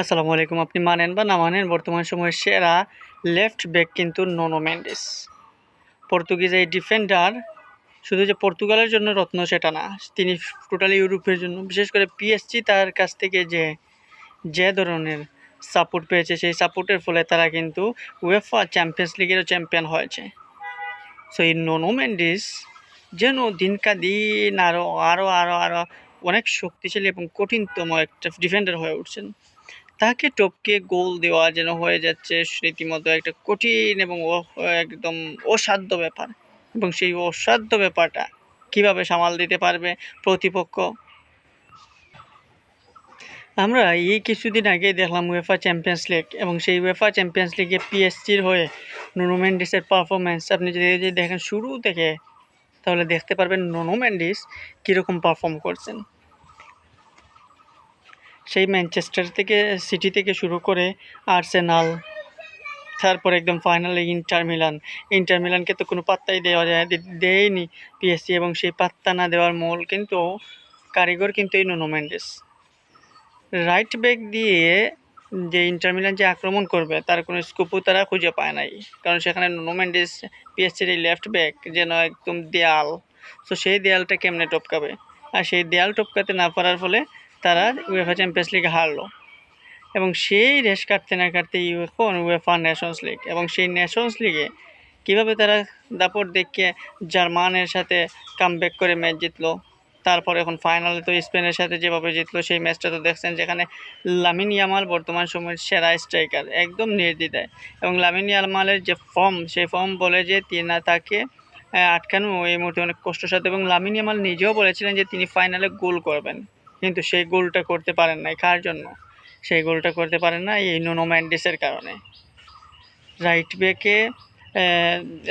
আসসালামু আলাইকুম। আপনি মানেন বা না মানেন, বর্তমান সময়ের সেরা লেফট ব্যাক কিন্তু নোনো মেন্ডেস। পর্তুগিজ এই ডিফেন্ডার শুধু যে পর্তুগালের জন্য রত্ন সেটা না, তিনি টোটালি ইউরোপের জন্য, বিশেষ করে পিএসজি তার কাছ থেকে যে যে ধরনের সাপোর্ট পেয়েছে, সেই সাপোর্টের ফলে তারা কিন্তু উয়েফা চ্যাম্পিয়ন্স লিগেরও চ্যাম্পিয়ন হয়েছে। সো এই নোনো মেন্ডিস যেন দিনকা দিন আরও আরও আরও আরও অনেক শক্তিশালী এবং কঠিনতম একটা ডিফেন্ডার হয়ে উঠছেন। তাকে টপকে গোল দেওয়া যেন হয়ে যাচ্ছে রীতিমতো একটা কঠিন এবং একদম অসাধ্য ব্যাপার। এবং সেই অসাধ্য ব্যাপারটা কীভাবে সামাল দিতে পারবে প্রতিপক্ষ? আমরা এই কিছুদিন আগে দেখলাম উয়েফা চ্যাম্পিয়ন্স লিগ এবং সেই উয়েফা চ্যাম্পিয়ন্স লিগে পিএসজির হয়ে নুনো মেন্ডিসের পারফরমেন্স আপনি যদি দেখেন শুরু থেকে, তাহলে দেখতে পারবেন নুনো মেন্ডিস কীরকম পারফর্ম করছেন। সেই ম্যানচেস্টার থেকে সিটি থেকে শুরু করে আর্সেনাল তারপর একদম ফাইনালে ইন্টার মিলান ইন্টার মিলানকে তো কোনো পাত্তাই দেওয়া যায় দেয়নি পিএসসি এবং সেই পাত্তা না দেওয়ার মূল কিন্তু কারিগর কিন্তু এই নুনো মেন্ডেস রাইট ব্যাক দিয়ে যে ইন্টার মিলান যে আক্রমণ করবে, তার কোনো স্কোপও তারা খুঁজে পায় নাই। কারণ সেখানে নুনো মেন্ডেস পিএসসির এই লেফট ব্যাক যেন একদম দেয়াল। তো সেই দেয়ালটা কেমনে টপকাবে? আর সেই দেয়াল টপকাতে না পারার ফলে তারা উয়েফা চ্যাম্পিয়ন্স লিগে হারলো। এবং সেই রেস কাটতে না কাটতে এখন উয়েফা নেশনস লিগ এবং সেই নেশনস লিগে কীভাবে তারা দাপট দেখে জার্মানের সাথে কাম করে ম্যাচ জিতলো, তারপর এখন ফাইনালে তো স্পেনের সাথে যেভাবে জিতলো, সেই ম্যাচটা তো দেখছেন যেখানে লামিন ইয়ামাল বর্তমান সময়ের সেরা স্ট্রাইকার একদম নির্দ্বিধায়। এবং লামিন ইয়ামালের যে ফর্ম সেই ফর্ম বলে যে তিনি তাকে আটকানো এই মুহূর্তে অনেক কষ্টসাধ্য এবং লামিন ইয়ামাল নিজেও বলেছিলেন যে তিনি ফাইনালে গোল করবেন। কিন্তু সেই গোলটা করতে পারেন নাই। কার জন্য? সেই গোলটা করতে পারেন না এই নুনো ম্যান্ডিসের কারণে। রাইট ব্যাকে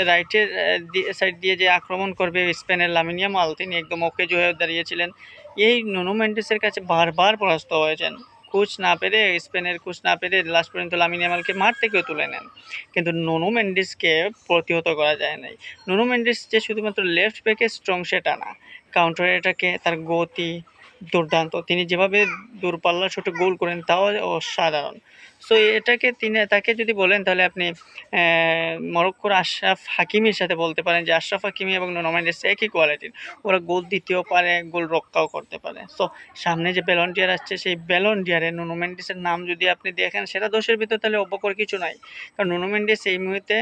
রাইটের সাইড দিয়ে যে আক্রমণ করবে স্পেনের লামিনিয়া মাল তিনি একদম ওকে হয়ে দাঁড়িয়েছিলেন। এই নুনো ম্যান্ডিসের কাছে বারবার পরাস্ত হয়েছেন। কোচ না পেরে, স্পেনের কোচ না পেরে লাস্ট পর্যন্ত লামিনিয়ামালকে মাঠ থেকেও তুলে নেন। কিন্তু নোনো মেন্ডিসকে প্রতিহত করা যায় নাই। নোনো মেন্ডিস যে শুধুমাত্র লেফট ব্যাকে স্ট্রং সেটা না। কাউন্টার এটাকে তার গতি দুর্দান্ত। তিনি যেভাবে দূরপাল্লা ছোট গোল করেন, তাও অসাধারণ। সো এটাকে তিনি, তাকে যদি বলেন, তাহলে আপনি মরক্কোর আশরাফ হাকিমের সাথে বলতে পারেন যে আশরাফ হাকিমি এবং নোনোমাইন্ডেস একই কোয়ালিটির ওরা গোল দিতেও পারে, গোল রক্ষাও করতে পারে। সো সামনে যে ব্যালন ডিয়ার আসছে, সেই ব্যালন ডিয়ারে নোনোমেন্ডিসের নাম যদি আপনি দেখেন, সেটা দোষের ভিতর তাহলে অবকর কিছু নাই। কারণ নোনোমেন্ডিস এই মুহূর্তে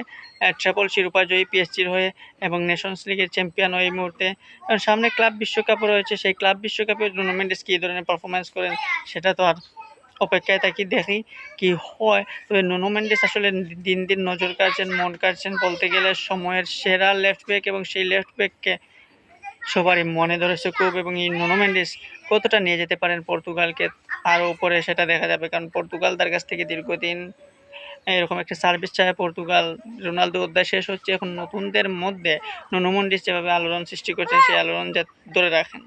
ট্রাপল শিরোপা জয়ী পিএসজির হয়ে এবং নেশনস লিগের চ্যাম্পিয়ন হয়ে এই মুহূর্তে। কারণ সামনে ক্লাব বিশ্বকাপও রয়েছে, সেই ক্লাব বিশ্বকাপে নোনোমেন্ডিস কী ধরনের পারফরমেন্স করেন, সেটা তো আর অপেক্ষায় থাকি, দেখি কি হয়। তবে নুনো আসলে দিন দিন নজর কাটছেন মন কাটছেন বলতে গেলে সময়ের সেরা লেফট ব্যাক এবং সেই লেফট ব্যাককে সবারই মনে ধরেছে খুব এবং এই নুনো মেন্ডিস কতটা নিয়ে যেতে পারেন পর্তুগালকে আরও উপরে সেটা দেখা যাবে, কারণ পর্তুগাল তার কাছ থেকে দীর্ঘদিন এরকম একটা সার্ভিস চায়। পর্তুগাল রোনালদো অধ্যায় শেষ হচ্ছে, এখন নতুনদের মধ্যে নুনো মেন্ডিস যেভাবে আলোড়ন সৃষ্টি করছেন, সেই আলোড়ন যা ধরে রাখেন।